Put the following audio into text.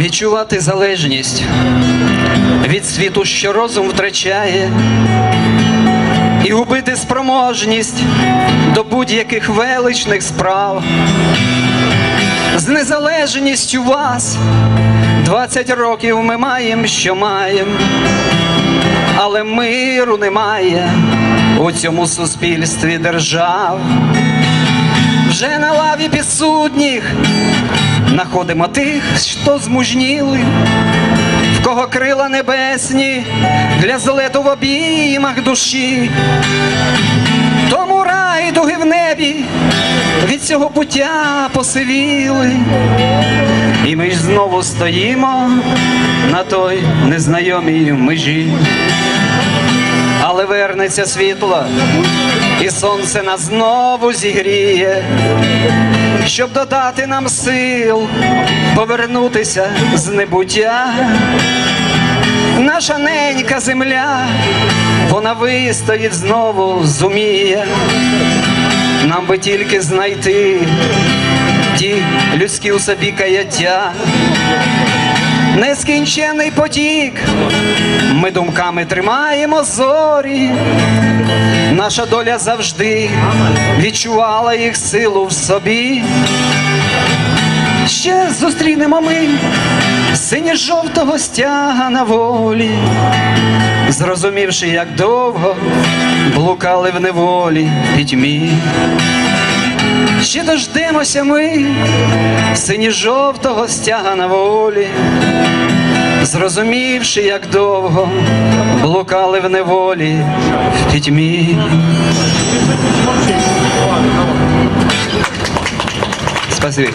відчувати залежність від світу, що розум втрачає, і губити спроможність до будь-яких величних справ. З незалежністю вас 20 років ми маємо, що маємо, але миру немає у цьому суспільстві держав. Вже на лаві підсудніх находимо тих, що змужніли, в кого крила небесні для злету в обіймах душі. Тому райдуги в небі від цього пуття посивіли. І ми ж знову стоїмо на той незнайомій межі. Але вернеться світло, і сонце нас знову зігріє, щоб додати нам сил повернутися з небуття. Наша ненька земля, вона вистоїть знову зуміє. Нам би тільки знайти ті людські у собі каяття. Нескінчений потік, ми думками тримаємо зорі. Наша доля завжди відчувала їх силу в собі. Ще зустрінемо ми синьо-жовтого стяга на волі, зрозумівши, як довго блукали в неволі пітьмі. Ще дождемося ми синьо-жовтого стяга на волі, зрозумівши, як довго блукали в неволі в пітьмі. Спасибі.